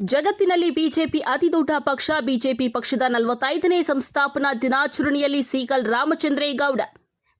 ಜಗತ್ತಿನಲ್ಲಿ ಬಿಜೆಪಿ ಅತಿದೊಡ್ಡ ಪಕ್ಷ. ಬಿಜೆಪಿ ಪಕ್ಷದ ನಲವತ್ತೈದನೇ ಸಂಸ್ಥಾಪನಾ ದಿನಾಚರಣೆಯಲ್ಲಿ ಸೀಕಲ್ ರಾಮಚಂದ್ರೇಗೌಡ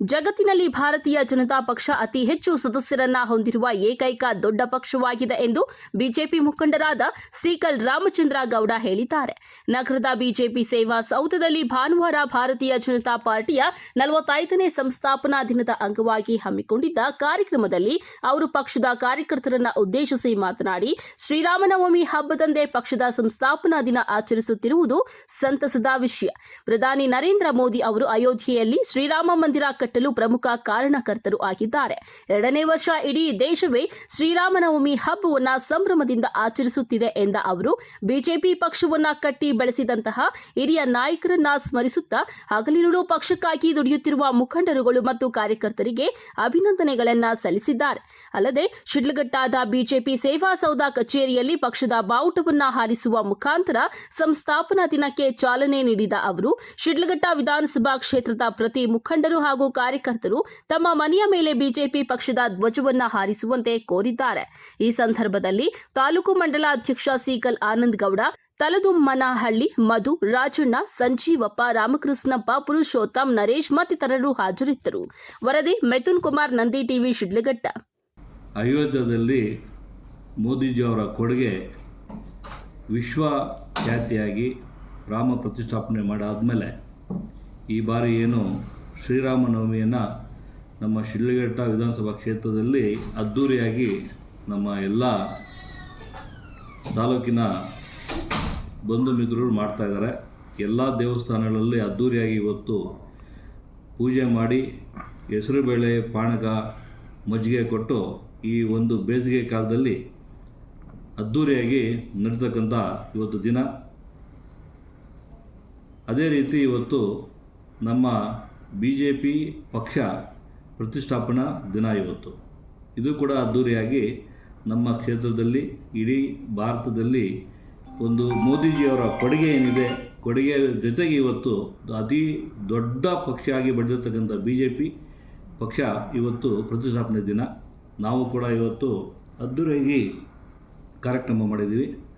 ಜಗತ್ತಿನಲ್ಲಿ ಭಾರತೀಯ ಜನತಾ ಪಕ್ಷ ಅತಿ ಹೆಚ್ಚು ಸದಸ್ಯರನ್ನ ಹೊಂದಿರುವ ಏಕೈಕ ದೊಡ್ಡ ಪಕ್ಷವಾಗಿದೆ ಎಂದು ಬಿಜೆಪಿ ಮುಖಂಡರಾದ ಸೀಕಲ್ ರಾಮಚಂದ್ರ ಗೌಡ ಹೇಳಿದ್ದಾರೆ. ನಗರದ ಬಿಜೆಪಿ ಸೇವಾ ಸೌಧದಲ್ಲಿ ಭಾನುವಾರ ಭಾರತೀಯ ಜನತಾ ಪಾರ್ಟಿಯ ನಲವತ್ತೈದನೇ ಸಂಸ್ಥಾಪನಾ ದಿನದ ಅಂಗವಾಗಿ ಹಮ್ಮಿಕೊಂಡಿದ್ದ ಕಾರ್ಯಕ್ರಮದಲ್ಲಿ ಅವರು ಪಕ್ಷದ ಕಾರ್ಯಕರ್ತರನ್ನ ಉದ್ದೇಶಿಸಿ ಮಾತನಾಡಿ, ಶ್ರೀರಾಮನವಮಿ ಹಬ್ಬದಂದೇ ಪಕ್ಷದ ಸಂಸ್ಥಾಪನಾ ದಿನ ಆಚರಿಸುತ್ತಿರುವುದು ಸಂತಸದ ವಿಷಯ. ಪ್ರಧಾನಿ ನರೇಂದ್ರ ಮೋದಿ ಅವರು ಅಯೋಧ್ಯೆಯಲ್ಲಿ ಶ್ರೀರಾಮ ಮಂದಿರ ಕಟ್ಟಲು ಪ್ರಮುಖ ಕಾರಣಕರ್ತರು ಆಗಿದ್ದಾರೆ. ಎರಡನೇ ವರ್ಷ ಇಡೀ ದೇಶವೇ ಶ್ರೀರಾಮನವಮಿ ಹಬ್ಬವನ್ನು ಸಂಭ್ರಮದಿಂದ ಆಚರಿಸುತ್ತಿದೆ ಎಂದ ಅವರು, ಬಿಜೆಪಿ ಪಕ್ಷವನ್ನ ಕಟ್ಟಿ ಬೆಳೆಸಿದಂತಹ ಹಿರಿಯ ನಾಯಕರನ್ನ ಸ್ಮರಿಸುತ್ತಾ ಹಗಲಿರುಳು ಪಕ್ಷಕ್ಕಾಗಿ ದುಡಿಯುತ್ತಿರುವ ಮುಖಂಡರುಗಳು ಮತ್ತು ಕಾರ್ಯಕರ್ತರಿಗೆ ಅಭಿನಂದನೆಗಳನ್ನ ಸಲ್ಲಿಸಿದ್ದಾರೆ. ಅಲ್ಲದೆ, ಶಿಡ್ಲಘಟ್ಟಾದ ಬಿಜೆಪಿ ಸೇವಾ ಸೌಧ ಕಚೇರಿಯಲ್ಲಿ ಪಕ್ಷದ ಬಾವುಟವನ್ನ ಹಾರಿಸುವ ಮುಖಾಂತರ ಸಂಸ್ಥಾಪನಾ ದಿನಕ್ಕೆ ಚಾಲನೆ ನೀಡಿದ ಅವರು, ಶಿಡ್ಲಘಟ್ಟ ವಿಧಾನಸಭಾ ಕ್ಷೇತ್ರದ ಪ್ರತಿ ಮುಖಂಡರು ಹಾಗೂ ಕಾರ್ಯಕರ್ತರು ತಮ್ಮ ಮನೆಯ ಮೇಲೆ ಬಿಜೆಪಿ ಪಕ್ಷದ ಧ್ವಜವನ್ನ ಹಾರಿಸುವಂತೆ ಕೋರಿದ್ದಾರೆ. ಈ ಸಂದರ್ಭದಲ್ಲಿ ತಾಲೂಕು ಮಂಡಲ ಅಧ್ಯಕ್ಷ ಸೀಕಲ್ ಆನಂದ್ ಗೌಡ ತಲದುಮ್ಮನಹಳ್ಳಿ ಮಧು, ರಾಜಣ್ಣ, ಸಂಜೀವಪ್ಪ, ರಾಮಕೃಷ್ಣಪ್ಪ, ಪುರುಷೋತ್ತಮ್, ನರೇಶ್ ಮತ್ತಿತರರು ಹಾಜರಿದ್ದರು. ವರದಿ ಮಿಥುನ್ ಕುಮಾರ್, ನಂದಿ ಟಿವಿ, ಶಿಡ್ಲಘಟ್ಟ. ಅಯೋಧ್ಯದಲ್ಲಿ ಮೋದಿಜಿಯವರ ಕೊಡುಗೆ ವಿಶ್ವ ಖ್ಯಾತಿಯಾಗಿ ರಾಮ ಪ್ರತಿಷ್ಠಾಪನೆ ಮಾಡಾದಮೇಲೆ ಈ ಬಾರಿ ಏನು ಶ್ರೀರಾಮನವಮಿಯನ್ನು ನಮ್ಮ ಶಿಡ್ಲಘಟ್ಟ ವಿಧಾನಸಭಾ ಕ್ಷೇತ್ರದಲ್ಲಿ ಅದ್ಧೂರಿಯಾಗಿ ನಮ್ಮ ಎಲ್ಲ ತಾಲೂಕಿನ ಬಂಧು ಮಿತ್ರರು ಮಾಡ್ತಾಯಿದ್ದಾರೆ ಎಲ್ಲ ದೇವಸ್ಥಾನಗಳಲ್ಲಿ ಅದ್ಧೂರಿಯಾಗಿ ಇವತ್ತು ಪೂಜೆ ಮಾಡಿ ಹೆಸರುಬೇಳೆ ಪಾನಕ, ಮಜ್ಜಿಗೆ ಕೊಟ್ಟು ಈ ಒಂದು ಬೇಸಿಗೆ ಕಾಲದಲ್ಲಿ ಅದ್ಧೂರಿಯಾಗಿ ನಡೀತಕ್ಕಂಥ ಇವತ್ತು ದಿನ. ಅದೇ ರೀತಿ ಇವತ್ತು ನಮ್ಮ ಬಿ ಜೆ ಪಿ ಪಕ್ಷ ಪ್ರತಿಷ್ಠಾಪನಾ ದಿನ ಇವತ್ತು. ಇದು ಕೂಡ ಅದ್ಧೂರಿಯಾಗಿ ನಮ್ಮ ಕ್ಷೇತ್ರದಲ್ಲಿ, ಇಡೀ ಭಾರತದಲ್ಲಿ ಒಂದು ಮೋದಿಜಿಯವರ ಕೊಡುಗೆ ಏನಿದೆ, ಕೊಡುಗೆ ಜೊತೆಗೆ ಇವತ್ತು ಅತಿ ದೊಡ್ಡ ಪಕ್ಷ ಆಗಿ ಬೆಳೆದಿರ್ತಕ್ಕಂಥ ಬಿ ಜೆ ಪಿ ಪಕ್ಷ ಇವತ್ತು ಪ್ರತಿಷ್ಠಾಪನೆ ದಿನ. ನಾವು ಕೂಡ ಇವತ್ತು ಅದ್ದೂರಿಯಾಗಿ ಕಾರ್ಯಕ್ರಮ ಮಾಡಿದ್ದೀವಿ.